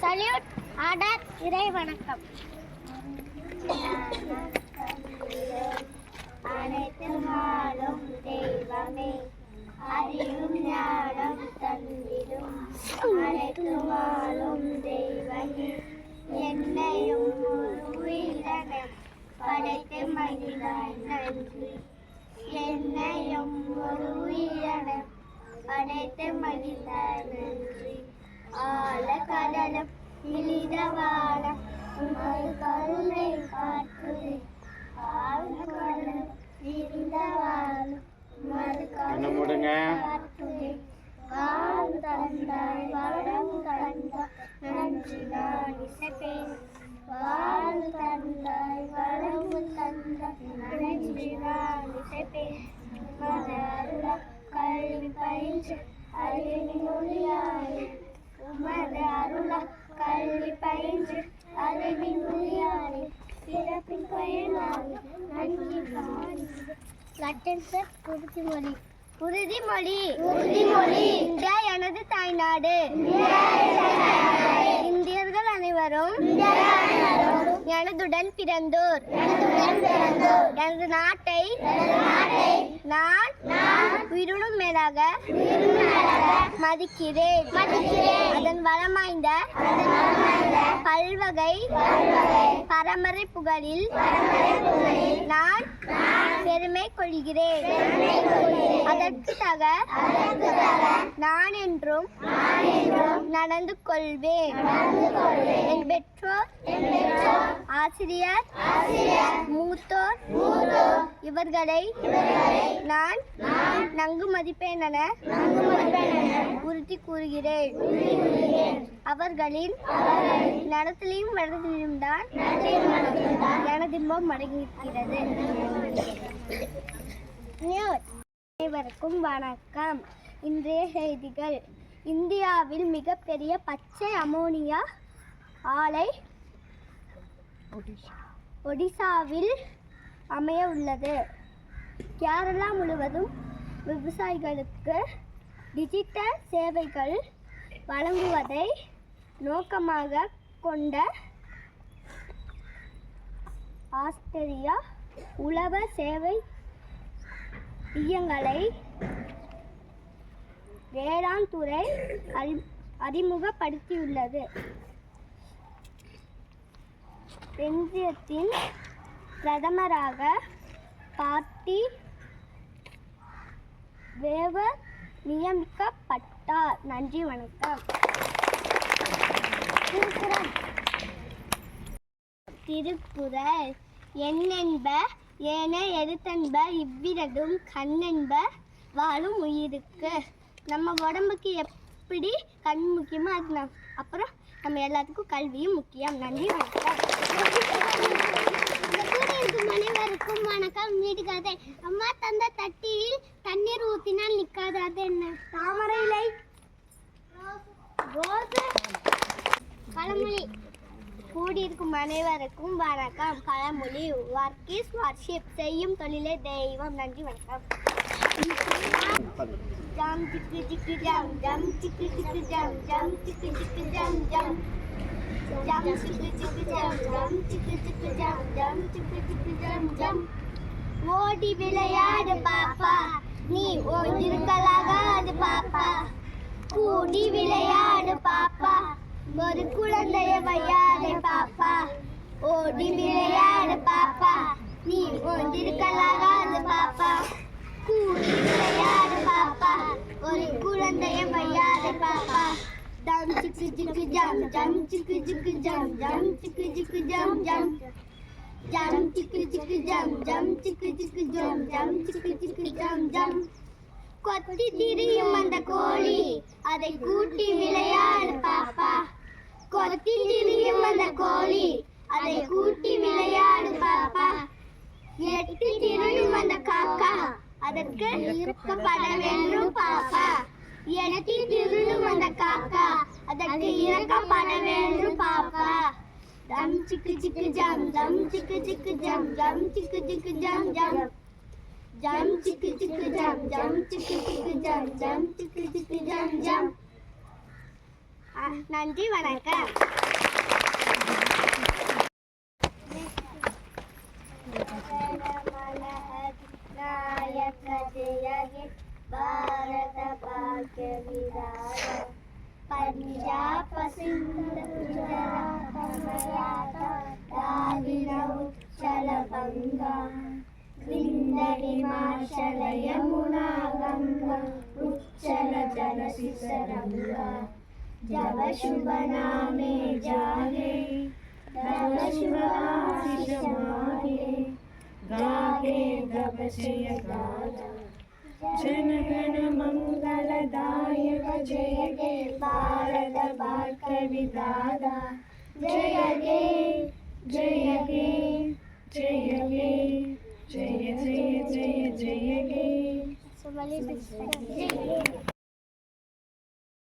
Salute order இறை வணக்கம் அனைத்து நாளும் தெய்வமே அறிவும் ஞானம் தந்திடும் அனைத்து நாளும் தெய்வமே என்னையும் ஒரு உயிரினம் படைத்து மகிழ்ந்தாய் நன்றி என்னையும் ஒரு உயிரினம் படைத்து மகிழ்ந்தாய் நன்றி ஆழ கடலும் இனிதவான உமது கருணை காட்டுது ஆழ கடலும் இனிதவான உமது. கருணை காட்டுது வாழ் தந்தாய் வரம் தந்தாய் நன்றி நான் இசைப்பேன். வாழ் தந்தாய் வரம் தந்தாய் நன்றி நான் இசைப்பேன். உமது அருள கல்வி பயின்று அறிவின் மொழியாய் உமது அருள கல்வி பயின்று அறிவின் மொழியாய் பிறப்பின் பயனாய் நன்றி லட்டன் சார் உறுதிமொழி. உறுதிமொழி. உறுதிமொழி. இந்தியா எனது தாய்நாடு. எனதுடன் பிறந்தோர். எனது நாட்டை நான் உயிருடன் மேலாக மதிக்கிறேன். அதன் வளமாய்ந்த பல்வகை பரம்பரை புகழில் நான் பெருமை கொள்கிறேன். அதற்கு தக நான் என்றும் நடந்து கொள்வேன். என் பெற்றோர் ஆசிரியர் மூத்தோர் இவர்களை நான் நன்கு மதிப்பேன் என உறுதி கூறுகிறேன். அவர்களின் நடத்திலையும் நடத்திலும் தான் எனது இன்பம் அடங்கியிருக்கிறது அனைவருக்கும் வணக்கம். இன்றைய செய்திகள். இந்தியாவில் மிகப்பெரிய பச்சை அமோனியா ஆலை ஒடிசாவில் அமைய உள்ளது. கேரளா முழுவதும் விவசாயிகளுக்கு டிஜிட்டல் சேவைகள் வழங்குவதை நோக்கமாக கொண்ட ஆஸ்திரேலியா உழவ சேவை மையங்களை வேளாண் துறை அறிமுகப்படுத்தியுள்ளது. பென்சியத்தின் பிரதமராக பார்ட்டி வேவர் நியமிக்கப்பட்டார். நன்றி வணக்கம். திருக்குறள். திருக்குறள். ஏன எழுத்தன்ப இவ்விரண்டும் கண்ணென்ப வாழும் உயிருக்கு. நம்ம உடம்புக்கு எப்படி கண் முக்கியமோ அது அப்புறம் நம்ம எல்லாத்துக்கும் கல்வியும் முக்கியம். நன்றி வணக்கம். அனைவருக்கும் வணக்கம். வீடுகாதே அம்மா தந்த தட்டியில் தண்ணீர் ஊத்தினால் நிற்காது அது என்ன? தாமரை இலை ரோஸ். பழமொழி. கூடியிருக்கும் அனைவருக்கும் வணக்கம். பழமொழி. Work is worship. செய்யும் தொழிலே தெய்வம். நன்றி வணக்கம். ஜம் ஜிக்கு ஜிக்கு ஜம். ஜம் ஜிக்கு ஜிக்கு ஜம். ஜம் ஜிக்கு ஜிக்கு ஜம் ஜம். ஜம் சிக்கு சிக்கு ஜம் ஜம் சிக்கு சிக்கு ஜம் ஜம் சிக்கு சிக்கு ஜம் ஜம் ஓடி விளையாடு பாப்பா. நீ ஒன்றிருக்கலாகாது பாப்பா. கூடி விளையாடு பாப்பா. ஒரு குழந்தைய வையாதே பாப்பா. ஓடி விளையாடு பாப்பா சிக்கு சிக்கு ஜம் ஜம் சிக்கு சிக்கு ஜம் ஜம் சிக்கு சிக்கு ஜம் ஜம் ஜம் சிக்கு சிக்கு ஜம் ஜம் சிக்கு சிக்கு ஜம் ஜம் சிக்கு சிக்கு ஜம் ஜம் கொத்தி திரியும் அந்த கோழி அதை கூட்டி விளையாடு பாப்பா கொத்தி திரியும் அந்த கோழி அதை கூட்டி விளையாடு பாப்பா எட்டி திரியும் அந்த காக்கா அதற்கு இருக்கப்பட வேண்டும் பாப்பா எட்டி திருடும் அந்த காக்கா அதற்கு இறக்கப்பட வேண்டும் பாப்பா. ஜம் சிக்கு சிக்கு ஜம் ஜம் சிக்கு சிக்கு ஜம் ஜம் சிக்கு சிக்கு ஜம் ஜம். ஜம் சிக்கு சிக்கு ஜம் ஜம் சிக்கு சிக்கு ஜம் ஜம் சிக்கு சிக்கு ஜம் ஜம். ஆ, நன்றி வணக்கம். పంజాబ్ పసింద గుజరాత మరాఠ దాలిన ఉచ్చల గంగా క్రిందటి మార్షల యమునా గంగా ఉచ్చల జల శిశరంగా జవ శుభ నామే జాగే తవ శుభ ఆశిష మాగే గాగే దవ శ్రీ గాగా जनगण मंगल दायक जय गे विदादा जय गे जय गे जय गे जय जय जय जय गे।